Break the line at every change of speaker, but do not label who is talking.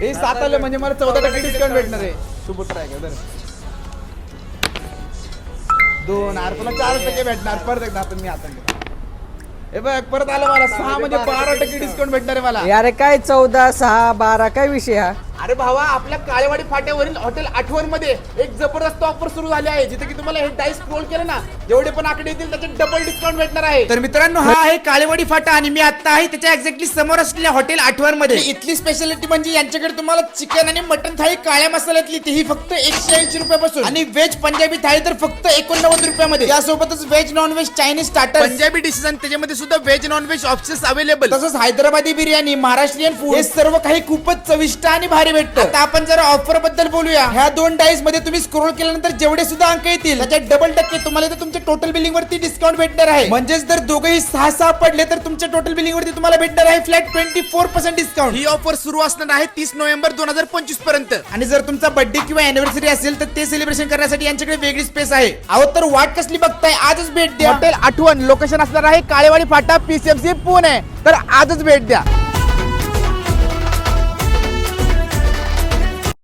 हे सात आलं म्हणजे मला चौदा टक्के डिस्काउंट भेटणार आहे. सुपर ट्राय कर दोन आर तुला चार टक्के भेटणार. परत एकदा आपण मी आता. हे बघ परत आलं मला. सहा म्हणजे बारा टक्के डिस्काउंट भेटणार आहे मला.
अरे काय चौदा सहा बारा काय विषय हा?
अरे भावा आपल्या काळेवाडी फाट्यावरील हॉटेल आठवणमध्ये एक जबरदस्त ऑफर सुरू झाली आहे जिथे की तुम्हाला हे डाईस स्क्रोल केलं ना जेवढे पण आकडे येतील त्याचे डबल डिस्काउंट भेटणार आहे. तर मित्रांनो हा आहे काळेवाडी फाटा आणि मी आता आहे त्याच्या एक्झॅक्टली समोर असलेल्या हॉटेल आठवणमध्ये इथली स्पेशालिटी म्हणजे यांच्याकडे तुम्हाला चिकन आणि मटन थाळी काळ्या मसाल्यातली तीही फक्त एकशे ऐंशी रुपयापासून. आणि व्हेज पंजाबी थाळी तर फक्त एकोणनव्वद रुपयामध्ये. यासोबतच veg non veg Chinese starter Punjabi dishes आणि त्याच्यामध्ये सुद्धा veg non veg options available तसंच हैदराबादी बिर्याणी महाराष्ट्रीयन फूड हे सर्व काही खूपच चविष्ट आणि भारी भेटतं. आता आपण जरा ऑफरबद्दल बोलूया. ह्या दोन डाईसमध्ये तुम्ही स्क्रोल केल्यानंतर जेवढे सुद्धा अंक येतील. त्याच्यात डबल टक्के तुम्हाला इथं तुमच्या टोटल बिलिंग वरती डिस्काउंट भेटणार आहे. म्हणजेच जर दोघेही सहा सहा पडले तर तुमच्या टोटल बिलिंग वरती तुम्हाला भेटणार आहे flat twenty four percent discount ही ऑफर सुरू असणार आहे तीस नोव्हेंबर दोन हजार पंचवीसपर्यंत. आणि जर तुमचा बर्थडे किंवा अॅनिव्हर्सरी असेल तर ते सेलिब्रेशन करण्यासाठी यांच्याकडे वेगळी स्पेस आहे. अहो तर वाट कसली बघताय? आजच भेट द्या. हॉटेल आठवण लोकेशन असणार आहे काळेवाडी फाटा पीसीएमसी पुणे. तर आजच भेट द्या.